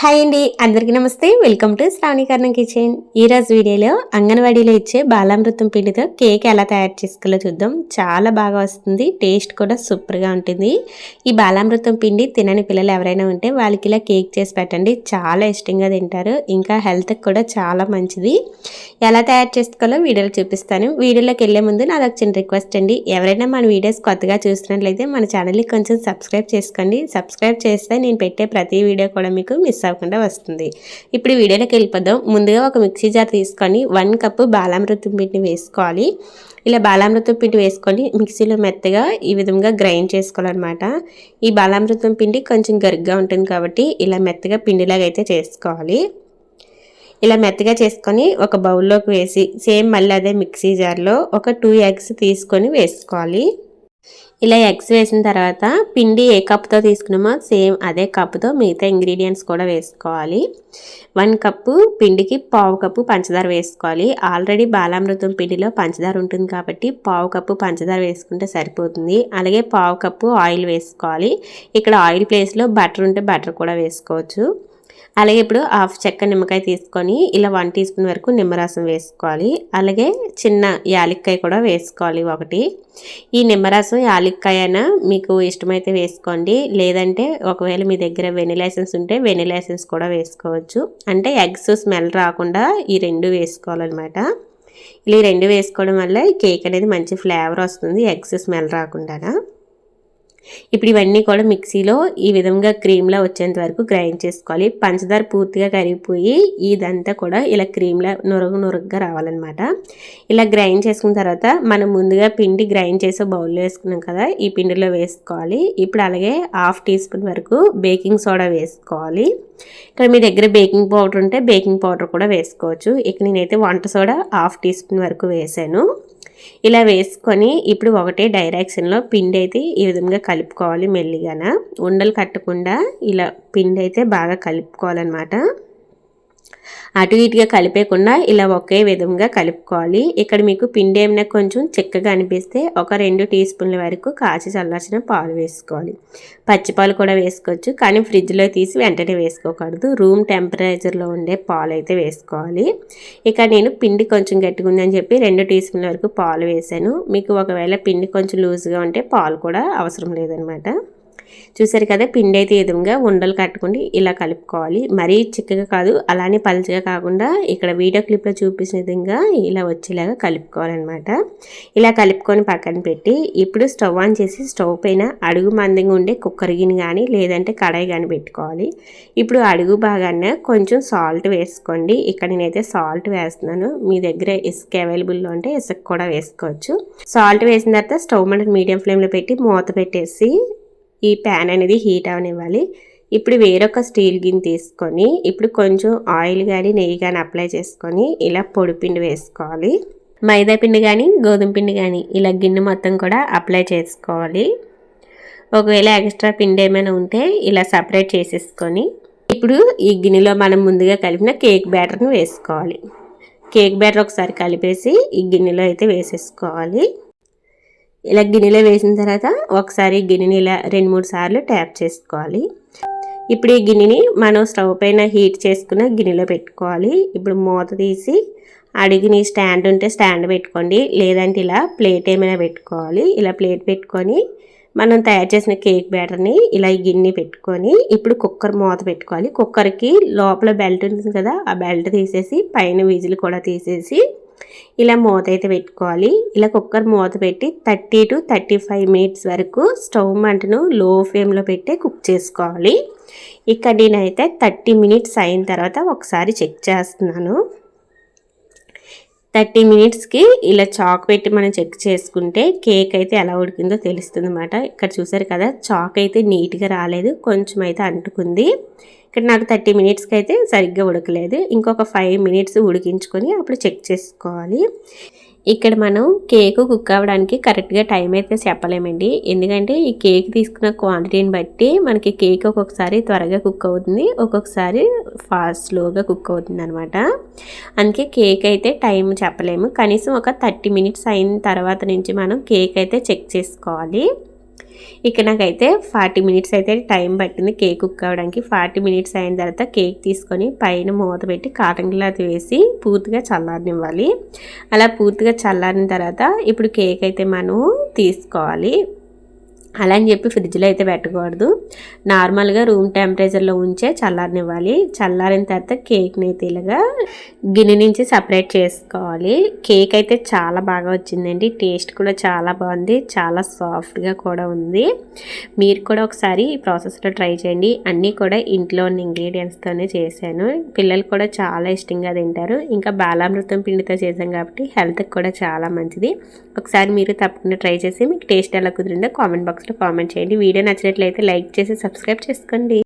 Hi అండి అందరికీ నమస్తే. వెల్కమ్ టు శ్రావణీకరణం కిచెన్. ఈరోజు వీడియోలో అంగన్వాడీలో ఇచ్చే బాలామృతం పిండితో కేక్ ఎలా తయారు చేసుకోవాలో చూద్దాం. చాలా బాగా వస్తుంది టేస్ట్ కూడా సూపర్గా ఉంటుంది. ఈ బాలామృతం పిండి తినని పిల్లలు ఎవరైనా ఉంటే వాళ్ళకి ఇలా కేక్ చేసి పెట్టండి. చాలా ఇష్టంగా తింటారు ఇంకా హెల్త్కి కూడా చాలా మంచిది. ఎలా తయారు చేసుకోవాలో వీడియోలో చూపిస్తాను. వీడియోలోకి వెళ్ళే ముందు నాది ఒక చిన్న రిక్వెస్ట్ అండి. ఎవరైనా మన వీడియోస్ కొత్తగా చూస్తున్నట్లయితే మన ఛానల్ని కొంచెం సబ్స్క్రైబ్ చేసుకోండి. సబ్స్క్రైబ్ చేస్తే నేను పెట్టే ప్రతి వీడియో కూడా మీకు మిస్ అవ్వకుండా వస్తుంది. ఇప్పుడు వీడియోలోకి వెళ్ళిపోదాం. ముందుగా ఒక మిక్సీ జార్ తీసుకొని వన్ కప్పు బాలామృతం పిండి వేసుకోవాలి. ఇలా బాలామృతం పిండి వేసుకొని మిక్సీలో మెత్తగా ఈ విధంగా గ్రైండ్ చేసుకోవాలన్నమాట. ఈ బాలామృతం పిండి కొంచెం గరుగ్గా ఉంటుంది కాబట్టి ఇలా మెత్తగా పిండిలాగా అయితే చేసుకోవాలి. ఇలా మెత్తగా చేసుకొని ఒక బౌల్లోకి వేసి సేమ్ మళ్ళీ అదే మిక్సీ జార్లో ఒక టూ ఎగ్స్ తీసుకొని వేసుకోవాలి. ఇలా ఎగ్స్ వేసిన తర్వాత పిండి ఏ కప్తో తీసుకున్నామో సేమ్ అదే కప్తో మిగతా ఇంగ్రీడియంట్స్ కూడా వేసుకోవాలి. వన్ కప్పు పిండికి పావు కప్పు పంచదార వేసుకోవాలి. ఆల్రెడీ బాలామృతం పిండిలో పంచదార ఉంటుంది కాబట్టి పావు కప్పు పంచదార వేసుకుంటే సరిపోతుంది. అలాగే పావు కప్పు ఆయిల్ వేసుకోవాలి. ఇక్కడ ఆయిల్ ప్లేస్లో బటర్ ఉంటే బటర్ కూడా వేసుకోవచ్చు. అలాగే ఇప్పుడు హాఫ్ చెక్క నిమ్మకాయ తీసుకొని ఇలా వన్ టీ స్పూన్ వరకు నిమ్మరసం వేసుకోవాలి. అలాగే చిన్న యాలక్కాయ కూడా వేసుకోవాలి ఒకటి. ఈ నిమ్మరసం యాలక్కాయ అయినా మీకు ఇష్టమైతే వేసుకోండి. లేదంటే ఒకవేళ మీ దగ్గర వెనిలైసెన్స్ ఉంటే వెనిలైసెన్స్ కూడా వేసుకోవచ్చు. అంటే ఎగ్స్ స్మెల్ రాకుండా ఈ రెండు వేసుకోవాలన్నమాట. ఇలా ఈ రెండు వేసుకోవడం వల్ల ఈ కేక్ అనేది మంచి ఫ్లేవర్ వస్తుంది ఎగ్స్ స్మెల్ రాకుండా ఇప్పుడు ఇవన్నీ కూడా మిక్సీలో ఈ విధంగా క్రీమ్లా వచ్చేంత వరకు గ్రైండ్ చేసుకోవాలి. పంచదార పూర్తిగా కరిగిపోయి ఇదంతా కూడా ఇలా క్రీమ్లా నొరగ నొరగగా రావాలన్నమాట. ఇలా గ్రైండ్ చేసుకున్న తర్వాత మనం ముందుగా పిండి గ్రైండ్ చేసే బౌల్లో వేసుకున్నాం కదా ఈ పిండిలో వేసుకోవాలి. ఇప్పుడు అలాగే హాఫ్ టీ స్పూన్ వరకు బేకింగ్ సోడా వేసుకోవాలి. ఇక్కడ మీ దగ్గర బేకింగ్ పౌడర్ ఉంటే బేకింగ్ పౌడర్ కూడా వేసుకోవచ్చు. ఇక నేనైతే వంట సోడా హాఫ్ టీ స్పూన్ వరకు వేసాను. ఇలా వేసుకొని ఇప్పుడు ఒకటే డైరెక్షన్లో పిండి అయితే ఈ విధంగా కలుపుకోవాలి మెల్లిగాన. ఉండలు కట్టకుండా ఇలా పిండి అయితే బాగా కలుపుకోవాలన్నమాట. అటు ఇటుగా కలిపేకుండా ఇలా ఒకే విధంగా కలుపుకోవాలి. ఇక్కడ మీకు పిండి ఏమైనా కొంచెం చిక్కగా అనిపిస్తే ఒక రెండు టీ స్పూన్ల వరకు కాచి చల్లార్చిన పాలు వేసుకోవాలి. పచ్చిపాలు కూడా వేసుకోవచ్చు కానీ ఫ్రిడ్జ్లో తీసి వెంటనే వేసుకోకూడదు. రూమ్ టెంపరేచర్లో ఉండే పాలు అయితే వేసుకోవాలి. ఇక నేను పిండి కొంచెం గట్టిగా ఉందని చెప్పి రెండు టీ స్పూన్ల వరకు పాలు వేసాను. మీకు ఒకవేళ పిండి కొంచెం లూజ్గా ఉంటే పాలు కూడా అవసరం లేదనమాట. చూసారు కదా పిండి అయితే ఈ విధంగా ఉండలు కట్టుకుని ఇలా కలుపుకోవాలి. మరీ చిక్కగా కాదు అలానే పలుచగా కాకుండా ఇక్కడ వీడియో క్లిప్లో చూపించిన విధంగా ఇలా వచ్చేలాగా కలుపుకోవాలన్నమాట. ఇలా కలుపుకొని పక్కన పెట్టి ఇప్పుడు స్టవ్ ఆన్ చేసి స్టవ్ పైన అడుగు మందంగా ఉండే కుక్కర్ గిన్నె కానీ లేదంటే కడాయి కానీ పెట్టుకోవాలి. ఇప్పుడు అడుగు బాగానే కొంచెం సాల్ట్ వేసుకోండి. ఇక్కడ నేనైతే సాల్ట్ వేస్తున్నాను. మీ దగ్గర ఇసుక అవైలబుల్లో ఉంటే ఇసుక కూడా వేసుకోవచ్చు. సాల్ట్ వేసిన తర్వాత స్టవ్ మనం మీడియం ఫ్లేమ్లో పెట్టి మూత పెట్టేసి ఈ ప్యాన్ అనేది హీట్ అవనివ్వాలి. ఇప్పుడు వేరొక స్టీల్ గిన్నె తీసుకొని ఇప్పుడు కొంచెం ఆయిల్ కానీ నెయ్యి కానీ అప్లై చేసుకొని ఇలా పొడిపిండి వేసుకోవాలి. మైదా పిండి కానీ గోధుమ పిండి కానీ ఇలా గిన్నె మొత్తం కూడా అప్లై చేసుకోవాలి. ఒకవేళ ఎక్స్ట్రా పిండి ఏమైనా ఉంటే ఇలా సపరేట్ చేసేసుకొని ఇప్పుడు ఈ గిన్నెలో మనం ముందుగా కలిపిన కేక్ బ్యాటర్ని వేసుకోవాలి. కేక్ బ్యాటర్ ఒకసారి కలిపేసి ఈ గిన్నెలో అయితే వేసేసుకోవాలి. ఇలా గిన్నెలో వేసిన తర్వాత ఒకసారి గిన్నెని ఇలా రెండు మూడు సార్లు ట్యాప్ చేసుకోవాలి. ఇప్పుడు ఈ గిన్నెని మనం స్టవ్ పైన హీట్ చేసుకున్న గిన్నెలో పెట్టుకోవాలి. ఇప్పుడు మూత తీసి అడిగిని స్టాండ్ ఉంటే స్టాండ్ పెట్టుకోండి. లేదంటే ఇలా ప్లేట్ ఏమైనా పెట్టుకోవాలి. ఇలా ప్లేట్ పెట్టుకొని మనం తయారు చేసిన కేక్ బ్యాటర్ని ఇలా ఈ గిన్నె పెట్టుకొని ఇప్పుడు కుక్కర్ మూత పెట్టుకోవాలి. కుక్కర్కి లోపల బెల్ట్ ఉంటుంది కదా ఆ బెల్ట్ తీసేసి పైన విజిల్ కూడా తీసేసి ఇలా మూత అయితే పెట్టుకోవాలి. ఇలా కుక్కర్ మూత పెట్టి thirty to thirty five minutes వరకు స్టవ్ మంటను లో ఫ్లేమ్లో పెట్టి కుక్ చేసుకోవాలి. ఇక్కడ నేనైతే థర్టీ మినిట్స్ అయిన తర్వాత ఒకసారి చెక్ చేస్తున్నాను. థర్టీ మినిట్స్కి ఇలా చాక్ పెట్టి మనం చెక్ చేసుకుంటే కేక్ అయితే ఎలా ఉడికిందో తెలుస్తుంది అనమాట ఇక్కడ చూసారు కదా చాక్ అయితే నీట్గా రాలేదు కొంచెం అయితే అంటుకుంది. ఇక్కడ నాకు థర్టీ మినిట్స్కి అయితే సరిగ్గా ఉడకలేదు. ఇంకొక ఫైవ్ మినిట్స్ ఉడికించుకొని అప్పుడు చెక్ చేసుకోవాలి. ఇక్కడ మనం కేక్ కుక్ అవ్వడానికి కరెక్ట్గా టైం అయితే చెప్పలేమండి. ఎందుకంటే ఈ కేక్ తీసుకున్న క్వాంటిటీని బట్టి మనకి కేక్ ఒక్కొక్కసారి త్వరగా కుక్ అవుతుంది. ఒక్కొక్కసారి ఫాస్ట్ స్లోగా కుక్ అవుతుంది అనమాట అందుకే కేక్ అయితే టైం చెప్పలేము. కనీసం ఒక థర్టీ మినిట్స్ అయిన తర్వాత నుంచి మనం కేక్ అయితే చెక్ చేసుకోవాలి. ఇక నాకైతే ఫార్టీ మినిట్స్ అయితే టైం పట్టింది కేక్ కుక్ అవ్వడానికి. ఫార్టీ మినిట్స్ అయిన తర్వాత కేక్ తీసుకొని పైన మూత పెట్టి కాటన్ క్లాత్ వేసి పూర్తిగా చల్లారనివ్వాలి. అలా పూర్తిగా చల్లారిన తర్వాత ఇప్పుడు కేక్ అయితే మనం తీసుకోవాలి. అలా అని చెప్పి ఫ్రిడ్జ్లో అయితే పెట్టకూడదు. నార్మల్గా రూమ్ టెంపరేచర్లో ఉంచే చల్లారనివ్వాలి. చల్లారిన తర్వాత కేక్ని అయితే ఇలాగా గిన్నె నుంచి సపరేట్ చేసుకోవాలి. కేక్ అయితే చాలా బాగా వచ్చిందండి. టేస్ట్ కూడా చాలా బాగుంది. చాలా సాఫ్ట్గా కూడా ఉంది. మీరు కూడా ఒకసారి ఈ ప్రాసెస్లో ట్రై చేయండి. అన్నీ కూడా ఇంట్లో ఉన్న ఇంగ్రీడియంట్స్తోనే చేశాను. పిల్లలు కూడా చాలా ఇష్టంగా తింటారు. ఇంకా బాలామృతం పిండితో చేశాం కాబట్టి హెల్త్కి కూడా చాలా మంచిది. ఒకసారి మీరు తప్పకుండా ట్రై చేసి మీకు టేస్ట్ ఎలా కుదిరిందో కామెంట్ బాక్స్లో కామెంట్ చేయండి. వీడియో నచ్చినట్లయితే లైక్ చేసి సబ్స్క్రైబ్ చేసుకోండి.